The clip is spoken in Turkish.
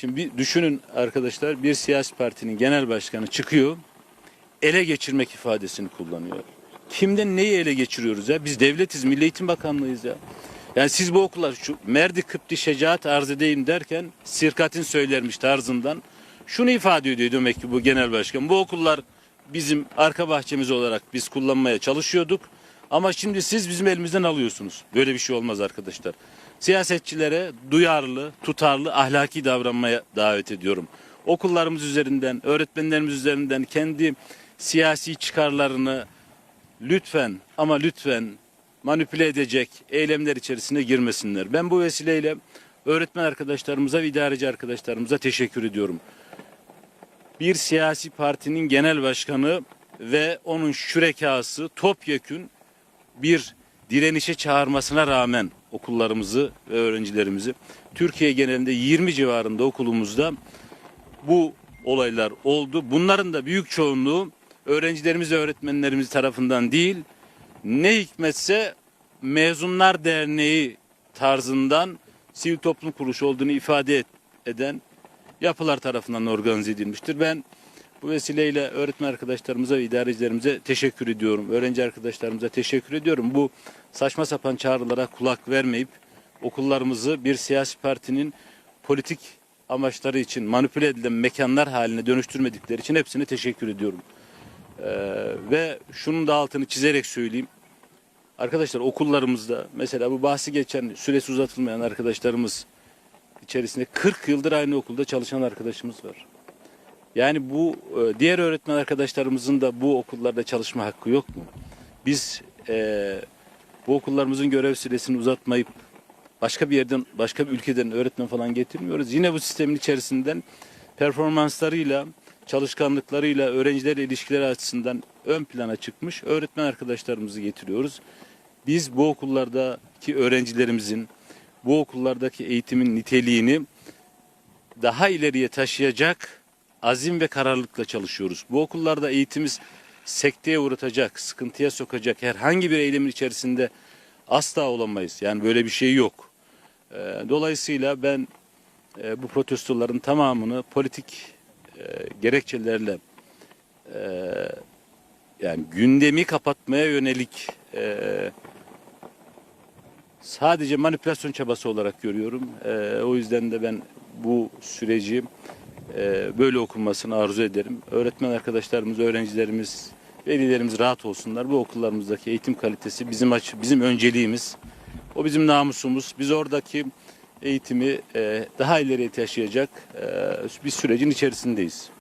Şimdi bir düşünün arkadaşlar bir siyasi partinin genel başkanı çıkıyor ele geçirmek ifadesini kullanıyor. Kimden neyi ele geçiriyoruz ya? Biz devletiz, Milli Eğitim Bakanlığıyız ya. Yani siz bu okullar şu merdi kıpti şecaat arz edeyim derken sirkatin söylermiş tarzından şunu ifade ediyor demek ki bu genel başkan. Bu okullar bizim arka bahçemiz olarak biz kullanmaya çalışıyorduk. Ama şimdi siz bizim elimizden alıyorsunuz. Böyle bir şey olmaz arkadaşlar. Siyasetçilere duyarlı, tutarlı, ahlaki davranmaya davet ediyorum. Okullarımız üzerinden, öğretmenlerimiz üzerinden kendi siyasi çıkarlarını lütfen ama lütfen manipüle edecek eylemler içerisine girmesinler. Ben bu vesileyle öğretmen arkadaşlarımıza ve idareci arkadaşlarımıza teşekkür ediyorum. Bir siyasi partinin genel başkanı ve onun şürekası topyekün bir direnişe çağırmasına rağmen okullarımızı ve öğrencilerimizi Türkiye genelinde 20 civarında okulumuzda bu olaylar oldu. Bunların da büyük çoğunluğu öğrencilerimiz ve öğretmenlerimiz tarafından değil, ne hikmetse Mezunlar Derneği tarzından sivil toplum kuruluşu olduğunu ifade eden yapılar tarafından organize edilmiştir. Ben bu vesileyle öğretmen arkadaşlarımıza ve idarecilerimize teşekkür ediyorum. Öğrenci arkadaşlarımıza teşekkür ediyorum. Bu saçma sapan çağrılara kulak vermeyip okullarımızı bir siyasi partinin politik amaçları için manipüle edilen mekanlar haline dönüştürmedikleri için hepsine teşekkür ediyorum. Ee, ve şunun da altını çizerek söyleyeyim. Arkadaşlar okullarımızda mesela bu bahsi geçen süresi uzatılmayan arkadaşlarımız içerisinde 40 yıldır aynı okulda çalışan arkadaşımız var. Yani bu e, diğer öğretmen arkadaşlarımızın da bu okullarda çalışma hakkı yok mu? Biz e, bu okullarımızın görev süresini uzatmayıp başka bir yerden, başka bir ülkeden öğretmen falan getirmiyoruz. Yine bu sistemin içerisinden performanslarıyla, çalışkanlıklarıyla, öğrencilerle ilişkileri açısından ön plana çıkmış öğretmen arkadaşlarımızı getiriyoruz. Biz bu okullardaki öğrencilerimizin, bu okullardaki eğitimin niteliğini daha ileriye taşıyacak azim ve kararlılıkla çalışıyoruz. Bu okullarda eğitimiz sekteye uğratacak, sıkıntıya sokacak herhangi bir eylemin içerisinde asla olamayız. Yani böyle bir şey yok. Ee, Dolayısıyla ben e, bu protestoların tamamını politik e, gerekçelerle e, yani gündemi kapatmaya yönelik e, sadece manipülasyon çabası olarak görüyorum. O yüzden de ben bu süreci böyle okunmasını arzu ederim. Öğretmen arkadaşlarımız, öğrencilerimiz, velilerimiz rahat olsunlar. Bu okullarımızdaki eğitim kalitesi bizim aç bizim önceliğimiz. O bizim namusumuz. Biz oradaki eğitimi e, daha ileriye taşıyacak e, bir sürecin içerisindeyiz.